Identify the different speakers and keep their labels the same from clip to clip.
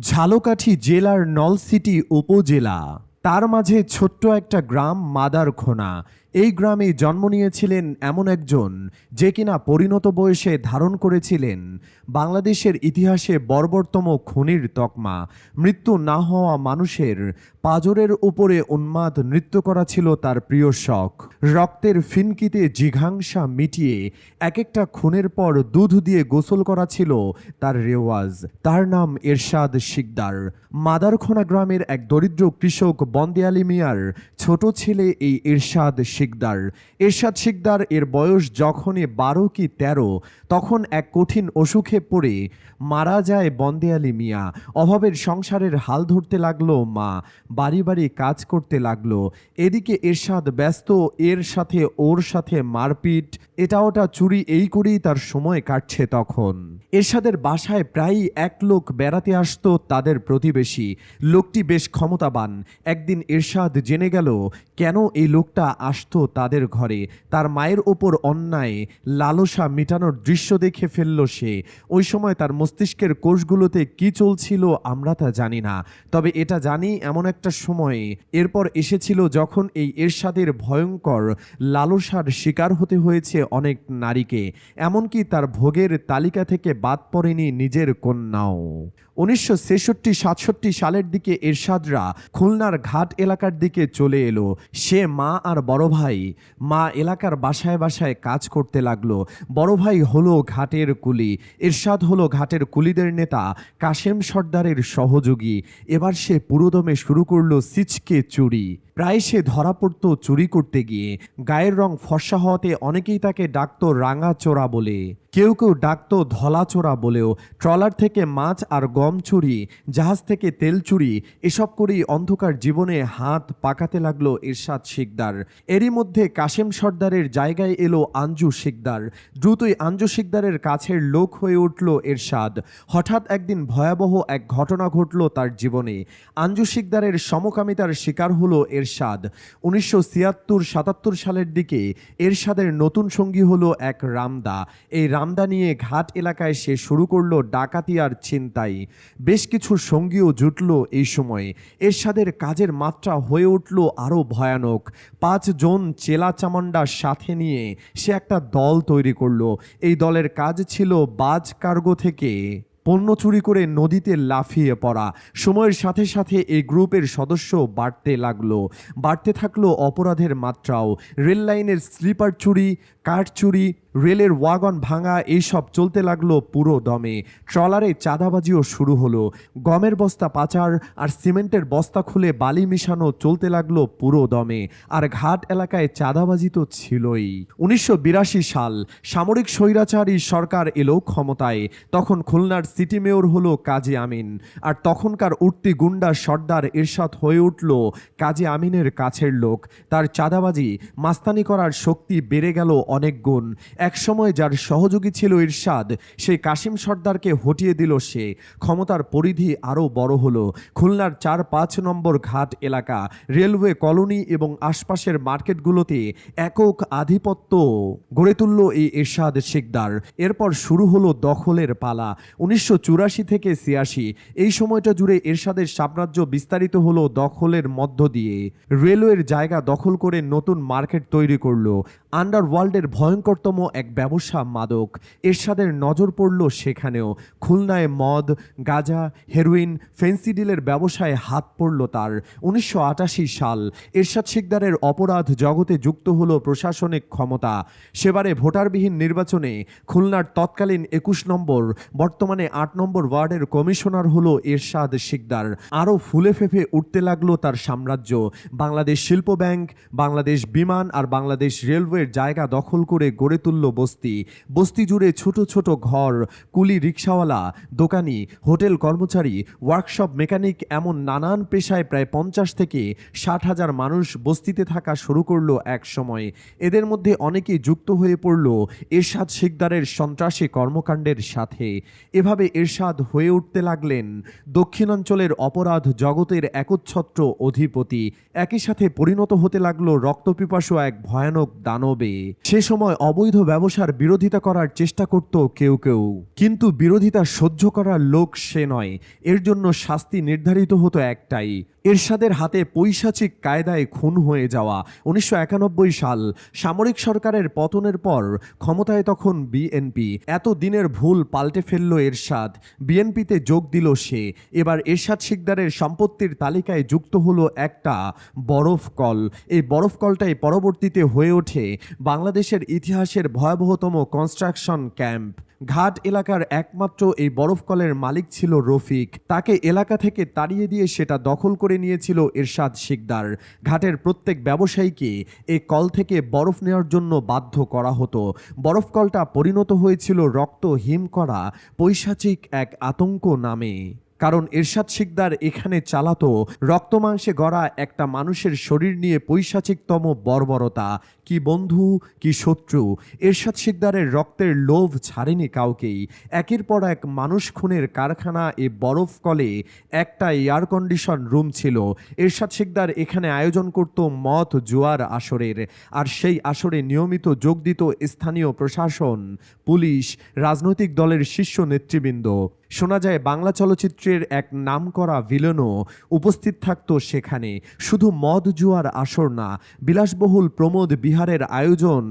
Speaker 1: ঝালকাঠি জেলার নলসিটি উপজেলা। তার মাঝে ছোট্ট একটা গ্রাম মাদারখোনা। এই গ্রামে জন্ম নিয়েছিলেন এমন একজন যে কিনা পরিণত বয়সে ধারণ করেছিলেন। বাংলাদেশের ইতিহাসে বর্বরতম খুনির তকমা। মৃত্যু না হওয়া মানুষের পাজরের উপরে উন্মাদ নৃত্য করা ছিল তার প্রিয় শখ। রক্তের ফিনকিতে জিঘাংসা মিটিয়ে এক একটা খুনের পর দুধ দিয়ে গোসল করা ছিল তার রেওয়াজ। তার নাম এরশাদ শিকদার। মাদারখোনা গ্রামের এক দরিদ্র কৃষক বন্দেয়ালি মিয়ার ছোট ছেলে এই এরশাদ শিকদার। এরশাদ শিকদার, এর বয়স যখনই বারো কি তেরো, তখন এক কঠিন অসুখে পড়ে মারা যায় বন্দেয়ালি মিয়া। অভাবের সংসারের হাল ধরতে লাগল মা, বাড়ি বাড়ি কাজ করতে লাগল। এদিকে এরশাদ ব্যস্ত, এর সাথে ওর সাথে মারপিট, এটা ওটা চুরি এই করেই তার সময় কাটছে তখন। এরশাদের বাসায় প্রায়ই এক লোক বেড়াতে আসতো তাদের প্রতিবেশী। লোকটি বেশ ক্ষমতাবান। একদিন এরশাদ জেনে গেল, কেন এই লোকটা আসতো তাদের ঘরে? তার মায়ের ওপর অন্যায়, লালসা মেটানোর দৃশ্য দেখে ফেলল সে। ওই সময় তার মস্তিষ্কের কোষগুলোতে কি চলছিল আমরা তা জানি না। তবে এটা জানি এমন একটা সময়ে, এরপর এসেছিল যখন এই এরশাদের ভয়ঙ্কর লালসার শিকার হতে হয়েছে অনেক নারীকে। এমনকি তার ভোগের তালিকা থেকে বাদ পড়েনি নিজের কন্যাও। উনিশশো ছেষট্টি, সাতষট্টি সালের দিকে এরশাদরা খুলনার ঘাট এলাকার দিকে চলে এলো। সে মা আর বড় ভাই। মা এলাকার বাসায় বাসায় কাজ করতে লাগল। বড় ভাই হলো ঘাটের কুলি। এরশাদ হলো ঘাটের কুলিদের নেতা। কাশেম সর্দারের সহযোগী। এবার সে পুরোদমে শুরু করল সিচকে চুরি। প্রায় সে ধরা পড়তো চুরি করতে গিয়ে। গায়ের রং ফর্সা হওয়াতে অনেকেই তাকে ডাকতো রাঙা চোরা বলে। কেউ কেউ ডাকতো ধলা চোরা বলেও। ট্রলার থেকে মাছ আর গম চুরি, জাহাজ থেকে তেল চুরি, এসব করেই অন্ধকার জীবনে হাত পাকাতে লাগল এরশাদ শিকদার। এরই মধ্যে কাশেম সর্দারের জায়গায় এলো আঞ্জু শিকদার। দ্রুতই আঞ্জু শিকদারের কাছের লোক হয়ে উঠল এরশাদ। হঠাৎ একদিন ভয়াবহ এক ঘটনা ঘটল তার জীবনে। আঞ্জু শিকদারের সমকামিতার শিকার হলো এরশাদ। উনিশশো ছিয়াত্তর সাতাত্তর সালের দিকে এরশাদের নতুন সঙ্গী হলো এক রামদা। এই রামদা নিয়ে ঘাট এলাকায় সে শুরু করল ডাকাতি আর ছিনতাই। বেশ কিছু সঙ্গীও জুটল এই সময়ে। এরশাদের কাজের মাত্রা হয়ে উঠল আরও ভয়ানক। পাঁচজন চেলা চামান্ডার সাথে নিয়ে সে একটা দল তৈরি করল। এই দলের কাজ ছিল বাজ কার্গো থেকে পণ্য চুরি করে নদীতে লাফিয়ে পড়া। সময়ের সাথে সাথে এই গ্রুপের সদস্য বাড়তে লাগল। বাড়তে থাকল অপরাধের মাত্রাও। রেল লাইনের স্লিপার চুরি কাঠ চুরি, রেলের ওয়াগন ভাঙা, এইসব চলতে লাগল পুরো দমে। ট্রলারে চাঁদাবাজিও শুরু হলো। গমের বস্তা পাচার আর সিমেন্টের বস্তা খুলে বালি মিশানো চলতে লাগল পুরো দমে। আর ঘাট এলাকায় চাঁদাবাজি তো ছিলই। উনিশশো বিরাশি সাল সামরিক স্বৈরাচারী সরকার এলো ক্ষমতায়। তখন খুলনার সিটি মেয়র হলো কাজী আমিন। আর তখনকার উঠতি গুন্ডা সর্দার এরশাদ হয়ে উঠল কাজী আমিনের কাছের লোক। তার চাঁদাবাজি, মাস্তানি করার শক্তি বেড়ে গেল অনেক গুণ। একসময় যার সহযোগী ছিল ইরশাদ সেই কাশিম সর্দারকে হটিয়ে দিল সে। ক্ষমতার পরিধি আরও বড় হলো। খুলনার চার পাঁচ নম্বর ঘাট এলাকা, রেলওয়ে কলোনি এবং আশপাশের মার্কেটগুলোতে একক আধিপত্য গড়ে তুলল এই এরশাদ শিকদার। এরপর শুরু হলো দখলের পালা। উনিশশো চুরাশি থেকে ছিয়াশি। এই সময়টা জুড়ে এরশাদের সাম্রাজ্য বিস্তারিত হলো দখলের মধ্য দিয়ে। রেলওয়ের জায়গা দখল করে নতুন মার্কেট তৈরি করল। আন্ডারওয়ার্ল্ডের ভয়ঙ্করতম এক ব্যবসা মাদক। এরশাদের নজর পড়ল সেখানেও। খুলনায় মদ, গাঁজা, হেরোইন ফেন্সিডিলের ব্যবসায় হাত পড়ল তার। উনিশশো আটাশি সাল এরশাদ শিকদারের অপরাধ জগতে যুক্ত হলো প্রশাসনিক ক্ষমতা। সেবারে ভোটারবিহীন নির্বাচনে খুলনার তৎকালীন একুশ নম্বর, বর্তমানে আট নম্বর ওয়ার্ডের কমিশনার হলো এরশাদ শিকদার। আরও ফুলে ফেঁপে উঠতে লাগল তার সাম্রাজ্য। বাংলাদেশ শিল্প ব্যাংক, বাংলাদেশ বিমান আর বাংলাদেশ রেলওয়ের জায়গা দখল করে গড়ে তুলল বস্তি। বস্তি জুড়ে ছোট ছোট ঘর, কুলি রিক্সাওয়ালা, দোকানি, হোটেল কর্মচারী, ওয়ার্কশপ মেকানিক এমন নানান পেশায় প্রায় পঞ্চাশ থেকে ষাট হাজার মানুষ বস্তিতে থাকা শুরু করল এক সময়। এদের মধ্যে অনেকেই যুক্ত হয়ে পড়ল এরশাদ শিকদারের সন্ত্রাসী কর্মকাণ্ডের সাথে। এভাবে এভাবে এরশাদ হয়ে উঠতে লাগলেন? দক্ষিণাঞ্চলের অপরাধ জগতের একচ্ছত্র অধিপতি। একই সাথে পরিণত হতে লাগল রক্তপিপাসু এক ভয়ানক দানবে। সে সময় অবৈধ ব্যবসার বিরোধিতা করার চেষ্টা করত কেউ কেউ। কিন্তু বিরোধিতা সহ্য করার লোক সে নয়। এর জন্য শাস্তি নির্ধারিত হতো একটাই। এরশাদের হাতে পৈশাচিক কায়দায় খুন হয়ে যাওয়া। উনিশশো একানব্বই সাল, সামরিক সরকারের পতনের পর ক্ষমতায় তখন বিএনপি। এত দিনের ভুল পাল্টে ফেলল এরশাদ। বিএনপিতে যোগ দিল সে। এবার এরশাদ শিকদারের সম্পত্তির তালিকায় যুক্ত হলো একটা বরফ কল। এই বরফ কলটাই পরবর্তীতে হয়ে ওঠে বাংলাদেশের ইতিহাসের ভয়াবহতম কনস্ট্রাকশন ক্যাম্প ঘাট এলাকার একমাত্র এই বরফ কলের মালিক ছিল রফিক। তাকে এলাকা থেকে তাড়িয়ে দিয়ে সেটা দখল করে নিয়েছিল এরশাদ শিকদার। ঘাটের প্রত্যেক ব্যবসায়ীকে এই কল থেকে বরফ নেওয়ার জন্য বাধ্য করা হতো। বরফ কলটা পরিণত হয়েছিল রক্ত হিম করা পৈশাচিক এক আতঙ্ক নামে। কারণ এরশাদ শিকদার এখানে চালাতো রক্তমাংসে গড়া একটা মানুষের শরীর নিয়ে পৈশাচিকতম বর্বরতা। কি বন্ধু, কি শত্রু? এরশাদ শিকদারের রক্তের লোভ ছাড়েনি কাউকেই। একের পর এক মানুষ খুনের কারখানা এ বরফ কলে একটা এয়ার কন্ডিশন রুম ছিল। এরশাদ শিকদার এখানে আয়োজন করত মদ জুয়ার আসরের। আর সেই আসরে নিয়মিত যোগ দিত স্থানীয় প্রশাসন, পুলিশ, রাজনৈতিক দলের শীর্ষ নেতৃবৃন্দ। শোনা যায়, বাংলা চলচ্চিত্রের এক নামকরা ভিলেনও উপস্থিত থাকত সেখানে। শুধু মদ জুয়ার আসর না, বিলাসবহুল প্রমোদ বিহারের আয়োজন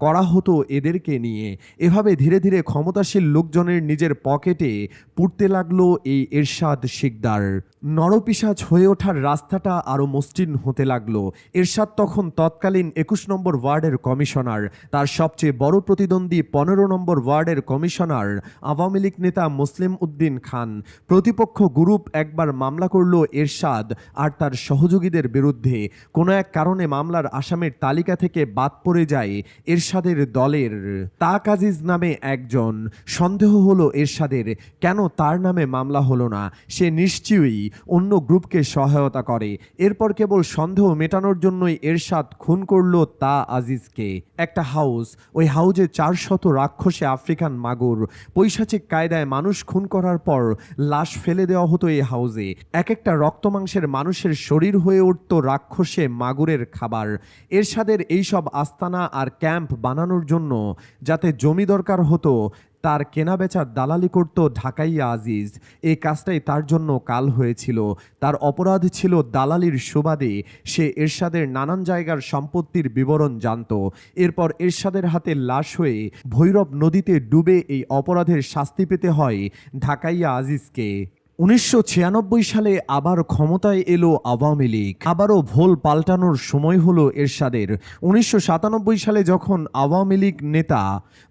Speaker 1: করা হতো এদেরকে নিয়ে। এভাবে ধীরে ধীরে ক্ষমতাশীল লোকজনের নিজের পকেটে পুড়তে লাগল এই এরশাদ শিকদার। নরপিসাজ হয়ে ওঠার রাস্তাটা আরও মসৃণ হতে লাগল। এরশাদ তখন তৎকালীন একুশ নম্বর ওয়ার্ডের কমিশনার, তার সবচেয়ে বড় প্রতিদ্বন্দ্বী পনেরো নম্বর ওয়ার্ডের কমিশনার, আওয়ামী লীগ নেতা মুসলিম উদ্দিন খান। প্রতিপক্ষ গ্রুপ একবার মামলা করল এরশাদ আর তার সহযোগীদের বিরুদ্ধে। কোনো এক কারণে মামলার আসামের তালিকা থেকে বাদ পড়ে যায় এরশাদের দলের। তাক আজিজ নামে একজন। সন্দেহ হলো এরশাদের, কেন তার নামে মামলা হলো না? সে নিশ্চয়ই অন্য গ্রুপকে সহায়তা করে। এরপর কেবল সন্দেহ মেটানোর জন্যই এরশাদ খুন করল তা আজিজকে। একটা হাউস, ওই হাউজে চারশত রাক্ষসে আফ্রিকান মাগুর। পৈশাচিক কায়দায় মানুষ খুন করার পর লাশ ফেলে দেওয়া হতো এই হাউজে। এক একটা রক্তমাংসের মানুষের শরীর হয়ে উঠত রাক্ষসে মাগুরের খাবার। এরশাদের এইসব আস্তানা আর ক্যাম্প বানানোর জন্য যাতে জমি দরকার হতো তার কেনাবেচার দালালি করত ঢাকাইয়া আজিজ। এই কাজটাই তার জন্য কাল হয়েছিল। তার অপরাধ ছিল দালালির সুবাদে। সে এরশাদের নানান জায়গার সম্পত্তির বিবরণ জানত। এরপর এরশাদের হাতে লাশ হয়ে ভৈরব নদীতে ডুবে এই অপরাধের শাস্তি পেতে হয় ঢাকাইয়া আজিজকে। উনিশশো ছিয়ানব্বই সালে আবার ক্ষমতায় এলো আওয়ামী লীগ। আবারও ভোল পাল্টানোর সময় হলো এরশাদের। উনিশশো সাতানব্বই সালে যখন আওয়ামী লীগ নেতা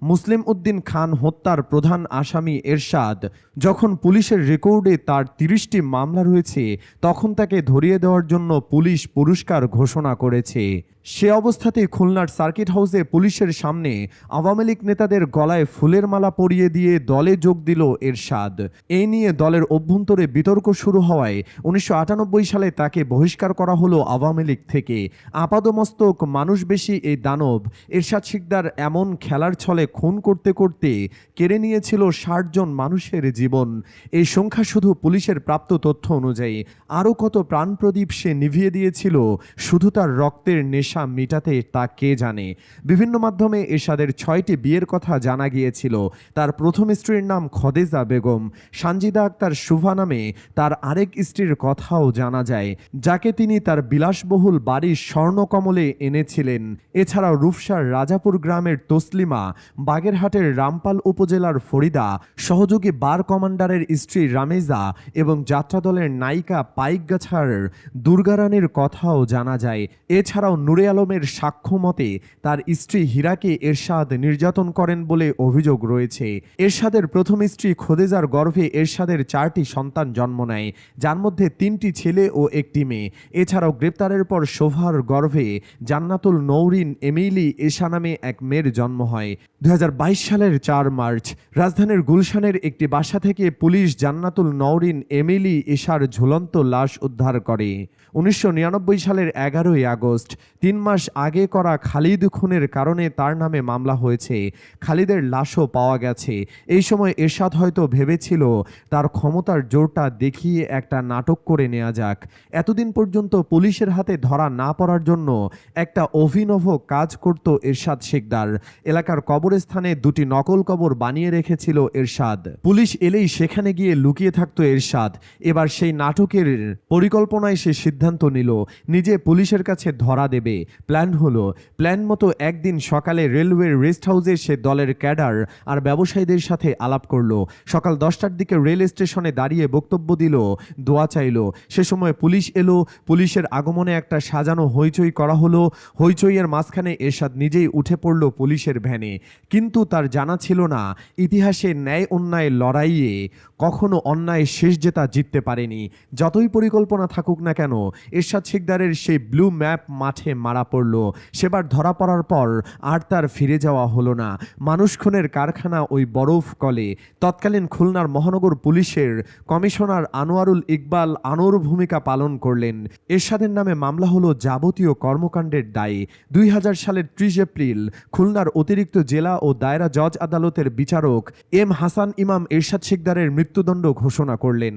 Speaker 1: মুসলিম উদ্দিন খান হত্যার প্রধান আসামি এরশাদ যখন পুলিশের রেকর্ডে তার তিরিশটি মামলা রয়েছে, তখন তাকে ধরিয়ে দেওয়ার জন্য পুলিশ পুরস্কার ঘোষণা করেছে। সে অবস্থাতেই খুলনার সার্কিট হাউসে পুলিশের সামনে আওয়ামী লীগ নেতাদের গলায় ফুলের মালা পরিয়ে দিয়ে দলে যোগ দিল এরশাদ। এই নিয়ে দলের অভ্যন্তরে বিতর্ক শুরু হওয়ায় উনিশশো আটানব্বই সালে তাকে বহিষ্কার করা হলো আওয়ামী লীগ থেকে। আপাদমস্তক, মানুষ বেশি, এই দানব। এরশাদ শিকদার এমন খেলার ছলে খুন করতে করতে কেড়ে নিয়েছিল ষাট জন মানুষের জীবন। এই সংখ্যা শুধু পুলিশের প্রাপ্ত তথ্য অনুযায়ী। আরও কত প্রাণপ্রদীপ সে নিভিয়ে দিয়েছিল, শুধু তার রক্তের নেশা মেটাতে তা কে জানে? বিভিন্ন মাধ্যমে এরশাদের ছয়টি বিয়ের কথা জানা গিয়েছিল। তার প্রথম স্ত্রীর নাম খদেজা বেগম, সানজিদা আক্তার শুভা নামে তার আরেক স্ত্রীর কথাও জানা যায়, যাকে তিনি তার বিলাসবহুল বাড়ির স্বর্ণকমলে এনেছিলেন। এছাড়াও রূপসার রাজাপুর গ্রামের তসলিমা, বাগেরহাটের রামপাল উপজেলার ফরিদা, সহযোগী বার কমান্ডারের স্ত্রী রামেজা এবং যাত্রাদলের নায়িকা পাইকগাছার দুর্গারানীর কথাও জানা যায়। এছাড়াও নুরে আলমের সাক্ষ্য মতে, তার স্ত্রী হীরাকে এরশাদ নির্যাতন করেন বলে অভিযোগ রয়েছে। এরশাদের প্রথম স্ত্রী খোদেজার গর্ভে এরশাদের চারটি সন্তান জন্ম নেয়, যার মধ্যে তিনটি ছেলে ও একটি মেয়ে। এছাড়াও গ্রেপ্তারের পর শোভার গর্ভে জান্নাতুল নৌরিন এমিলি এশা নামে এক মেয়ের জন্ম হয়। দু হাজার বাইশ সালের চার মার্চ, রাজধানীর গুলশানের একটি বাসা থেকে পুলিশ জান্নাতুল নৌরিন এমিলি এশার ঝুলন্ত লাশ উদ্ধার করে। উনিশশো নিরানব্বই সালের এগারোই আগস্ট তিন মাস আগে করা খালিদ খুনের কারণে তার নামে মামলা হয়েছে। খালিদের লাশও পাওয়া গেছে। এই সময় এরশাদ হয়তো ভেবেছিল তার ক্ষমতার জোরটা দেখিয়ে একটা নাটক করে নেওয়া যাক। এতদিন পর্যন্ত পুলিশের হাতে ধরা না পড়ার জন্য একটা অভিনব কাজ করত এরশাদ শেখদার। এলাকার কবরস্থানে দুটি নকল কবর বানিয়ে রেখেছিল এরশাদ। পুলিশ এলেই সেখানে গিয়ে লুকিয়ে থাকতো এরশাদ। এবার সেই নাটকের পরিকল্পনায় সে সিদ্ধান্ত নিল। নিজে পুলিশের কাছে ধরা দেবে। প্ল্যান হলো প্ল্যান মতো একদিন সকালে রেলওয়ের রেস্ট হাউসে সে দলের ক্যাডার আর ব্যবসায়ীদের সাথে আলাপ করল। সকাল দশটার দিকে রেল স্টেশনে দাঁড়িয়ে বক্তব্য দিল, দোয়া চাইলো। সে সময় পুলিশ এলো, পুলিশের আগমনে একটা সাজানো হইচই করা হলো। হইচইয়ের মাঝখানে এরশাদ নিজেই উঠে পড়ল পুলিশের ভ্যানে। কিন্তু তার জানা ছিল না, ইতিহাসে ন্যায় অন্যায় লড়াইয়ে কখনো অন্যায় শেষ জেতা জিততে পারেনি। যতই পরিকল্পনা থাকুক না কেন, এরশাদ শিকদারের সেই ব্লু ম্যাপ মাঠে মারা পড়ল। সেবার ধরা পড়ার পর আর তার ফিরে যাওয়া হলো না। মানুষ খুনের কারখানা ওই বরফ কলে। তৎকালীন খুলনার মহানগর পুলিশের কমিশনার আনোয়ারুল ইকবাল আনোর ভূমিকা পালন করলেন। এরশাদের নামে মামলা হলো যাবতীয় কর্মকাণ্ডের দায়ে। দুই হাজার সালের ত্রিশ এপ্রিল খুলনার অতিরিক্ত জেলা ও দায়রা জজ আদালতের বিচারক এম হাসান ইমাম এরশাদ শিকদারের মৃত্যুদণ্ড ঘোষণা করলেন।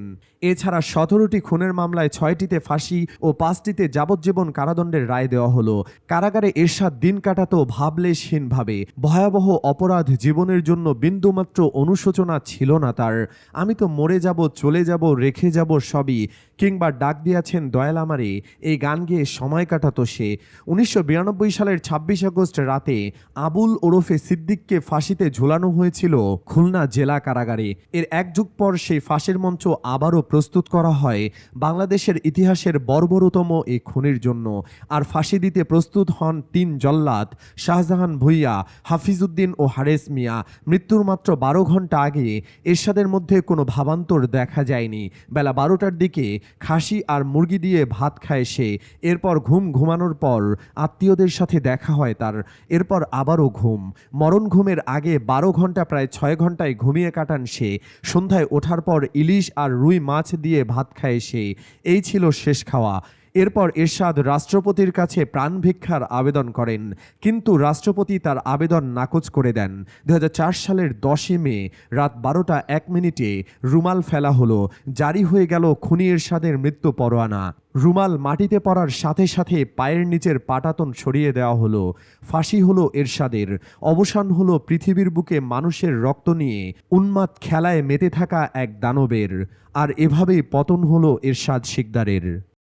Speaker 1: এছাড়া সতেরোটি খুনের মামলায় ছয়টিতে ফাঁসি ও পাঁচটিতে যাবজ্জীবন কারাদণ্ডের রায় দেওয়া হলো। কারাগারে এরশাদ দিন কাটাতো ভাবলেশহীনভাবে। ভয়াবহ অপরাধ জীবনের জন্য বিন্দুমাত্র অনুশোচনা ছিল না তার। আমি তো মরে যাব, চলে যাব, রেখে যাব সবই, কিংবা ডাক দিয়াছেন দয়াল আমারে, এই গান গেয়ে সময় কাটাতো সে। উনিশশো বিরানব্বই সালের ছাব্বিশ আগস্ট রাতে আবুল ওরফে সিদ্দিককে ফাঁসিতে ঝুলানো হয়েছিল খুলনা জেলা কারাগারে। এর এক যুগ পর সেই ফাঁসির মঞ্চ আবারও প্রস্তুত করা হয়, বাংলাদেশের ইতিহাসের বর্বরতম এই খুনের জন্য। আর ফাঁসি দিতে প্রস্তুত হন তিন জল্লাদ, শাহজাহান ভুইয়া, হাফিজউদ্দিন ও হারেস মিয়া। মৃত্যুর মাত্র বারো ঘণ্টা আগে এরশাদের মধ্যে কোনো ভাবান্তর দেখা যায়নি। বেলা বারোটার দিকে খাসি আর মুরগি দিয়ে ভাত খায় সে। এরপর ঘুম ঘুমানোর পর আত্মীয়দের সাথে দেখা হয় তার। এরপর আবারও ঘুম। মরণ ঘুমের আগে বারো ঘণ্টা প্রায় ছয় ঘন্টায় ঘুমিয়ে কাটান সে। সন্ধ্যায় ওঠার পর ইলিশ আর রুই মাছ দিয়ে ভাত খায় সে। এই ছিল শেষ খাওয়া। এরপর এরশাদ রাষ্ট্রপতির কাছে প্রাণ ভিক্ষার আবেদন করেন। কিন্তু রাষ্ট্রপতি তার আবেদন নাকচ করে দেন। দু হাজার চার সালের দশই মে রাত বারোটা এক মিনিটে রুমাল ফেলা হলো। জারি হয়ে গেল খুনি এরশাদের মৃত্যু পরোয়ানা। রুমাল মাটিতে পড়ার সাথে সাথে পায়ের নিচের পাটাতন সরিয়ে দেওয়া হলো। ফাঁসি হলো এরশাদের। অবসান হলো পৃথিবীর বুকে মানুষের রক্ত নিয়ে উন্মাদ খেলায় মেতে থাকা এক দানবের। আর এভাবেই পতন হলো এরশাদ শিকদারের।